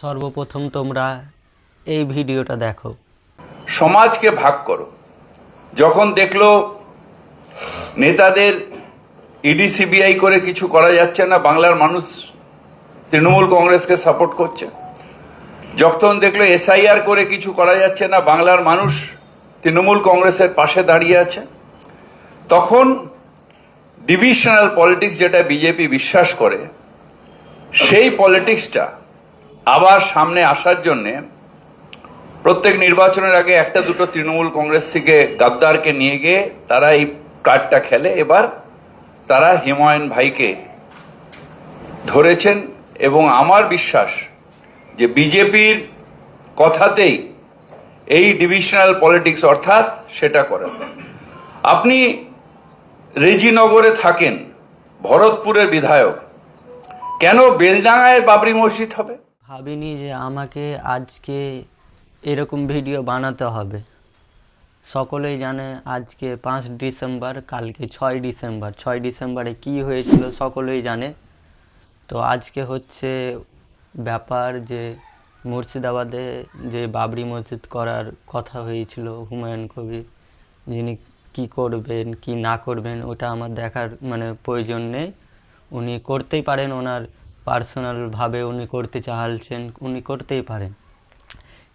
সর্বপ্রথম তোমরা এই ভিডিওটা দেখো। সমাজকে ভাগ করো। যখন দেখল নেতাদের ইডি, সিবিআই করে কিছু করা যাচ্ছে না, বাংলার মানুষ তৃণমূল কংগ্রেসকে সাপোর্ট করছে। যখন দেখল এসআইআর করে কিছু করা যাচ্ছে না, বাংলার মানুষ তৃণমূল কংগ্রেসের পাশে দাঁড়িয়ে আছে, তখন ডিভিশনাল পলিটিক্স যেটা বিজেপি বিশ্বাস করে, সেই পলিটিক্সটা আবার সামনে আসার জন্যে প্রত্যেক নির্বাচনের আগে একটা দুটো তৃণমূল কংগ্রেস থেকে গাদ্দারকে নিয়ে গিয়ে তারা এই কার্ডটা খেলে। এবার তারা হিমায়ন ভাইকে ধরেছেন এবং আমার বিশ্বাস যে বিজেপির কথাতেই এই ডিভিশনাল পলিটিক্স অর্থাৎ সেটা করেন। আপনি রেজিনগরে থাকেন, ভরতপুরের বিধায়ক, কেন বেলডাঙায় বাবরি মসজিদ হবে? ভাবিনি যে আমাকে আজকে এরকম ভিডিও বানাতে হবে। সকলেই জানে আজকে পাঁচ ডিসেম্বর, কালকে ছয় ডিসেম্বর। ছয় ডিসেম্বরে কি হয়েছিল সকলেই জানে। তো আজকে হচ্ছে ব্যাপার যে মুর্শিদাবাদে যে বাবরি মসজিদ করার কথা হয়েছিল হুমায়ুন কবির, যিনি কি করবেন, কি না করবেন, ওটা আমার দেখার মানে প্রয়োজন নেই। উনি করতেই পারেন ওনার পার্সোনালভাবে উনি করতে চাইছেন, উনি করতেই পারেন।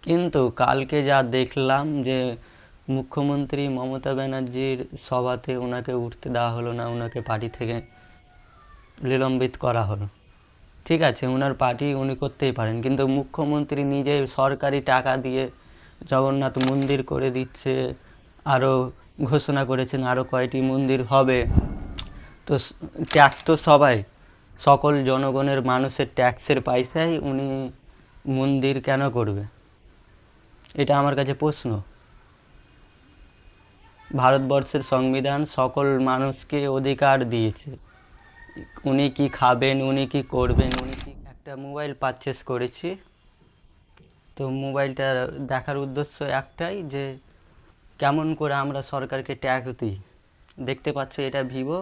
কিন্তু কালকে যা দেখলাম যে মুখ্যমন্ত্রী মমতা ব্যানার্জির সভাতে ওনাকে উঠতে দেওয়া হলো না ওনাকে পার্টি থেকে নিলম্বিত করা হলো। ঠিক আছে ওনার পার্টি উনি করতেই পারেন, কিন্তু মুখ্যমন্ত্রী নিজে সরকারি টাকা দিয়ে জগন্নাথ মন্দির করে দিচ্ছে আরও ঘোষণা করেছেন আরও কয়টি মন্দির হবে। তো ট্যাক্স তো সবাই। সকল জনগণের মানুষের ট্যাক্সের পয়সায় উনি মন্দির কেন করবে? এটা আমার কাছে প্রশ্ন। ভারতবর্ষের সংবিধান সকল মানুষকে অধিকার দিয়েছে। উনি কি খাবেন, উনি কি করবেন, উনি কি একটা মোবাইল পারচেস করেছি? তো মোবাইলটা দেখার উদ্দেশ্য একটাই যে, কেমন করে আমরা সরকারকে ট্যাক্স দিই? দেখতে পাচ্ছ এটা ভিভো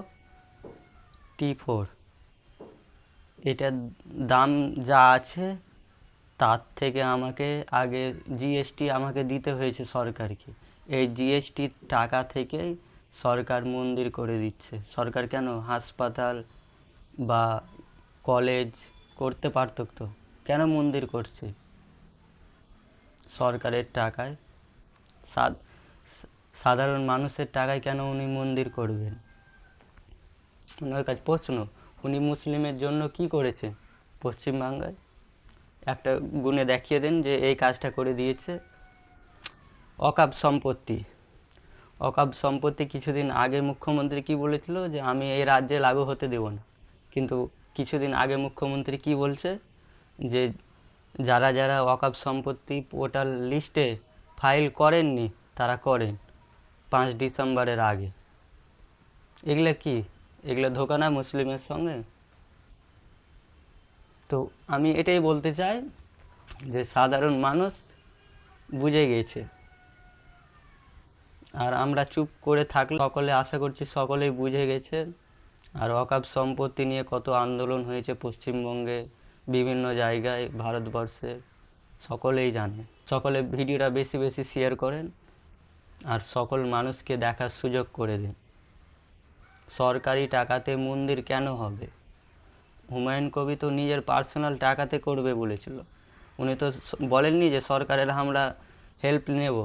টি ফোর এটার দাম যা আছে, তার থেকে আমাকে আগে জিএসটি আমাকে দিতে হয়েছে সরকারকে। এই জিএসটির টাকা থেকেই সরকার মন্দির করে দিচ্ছে। সরকার কেন? হাসপাতাল বা কলেজ করতে পারত তো। কেন মন্দির করছে? সরকারের টাকায়। সাধারণ মানুষের টাকায় কেন উনি মন্দির করবেন? ওনার কাছে প্রশ্ন উনি মুসলিমের জন্য কি করেছে? পশ্চিমবাংলায়? একটা গুণে দেখিয়ে দেন যে এই কাজটা করে দিয়েছে। অকাপ সম্পত্তি। অকাপ সম্পত্তি কিছুদিন আগে মুখ্যমন্ত্রী কি বলেছিল? যে আমি এই রাজ্যে লাগু হতে দেব না। কিন্তু কিছুদিন আগে মুখ্যমন্ত্রী কি বলছে? যে যারা যারা ওয়াকাপ সম্পত্তি পোর্টাল লিস্টে ফাইল করেননি, তারা করেন। পাঁচ ডিসেম্বরের আগে। এগুলো কি? এগুলো ধোকা না মুসলিমের সঙ্গে? তো আমি এটাই বলতে চাই যে সাধারণ মানুষ বুঝে গেছে। আর আমরা চুপ করে থাকলে সকলে, আশা করছি সকলেই বুঝে গেছে। আর অকাপ সম্পত্তি নিয়ে কত আন্দোলন হয়েছে পশ্চিমবঙ্গে, বিভিন্ন জায়গায়, ভারতবর্ষে, সকলেই জানে। সকলে ভিডিওটা বেশি বেশি শেয়ার করেন। আর সকল মানুষকে দেখার সুযোগ করে দিন। সরকারি টাকাতে মন্দির কেন হবে? হুমায়ুন কবি তো নিজের পার্সোনাল টাকাতে করবে বলেছিল। উনি তো বলেননি যে সরকারের আমরা হেল্প নেব।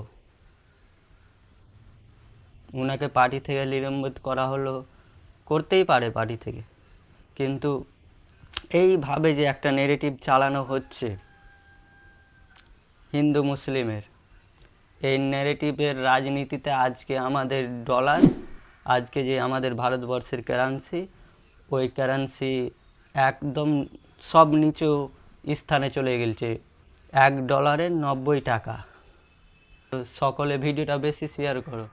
ওনাকে পার্টি থেকে নিলম্বিত করা হলো, করতেই পারে পার্টি থেকে। কিন্তু এইভাবে যে একটা নেগেটিভ চালানো হচ্ছে হিন্দু মুসলিমের এই নেগেটিভের রাজনীতিতে আজকে আমাদের ডলার আজকে যে আমাদের ভারতবর্ষের কারেন্সি ওই কারেন্সি একদম সব নিচু স্থানে চলে গেছে এক ডলারের নব্বই টাকা। সকলে ভিডিওটা বেশি শেয়ার করো।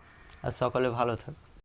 আর সকলে ভালো থাকো।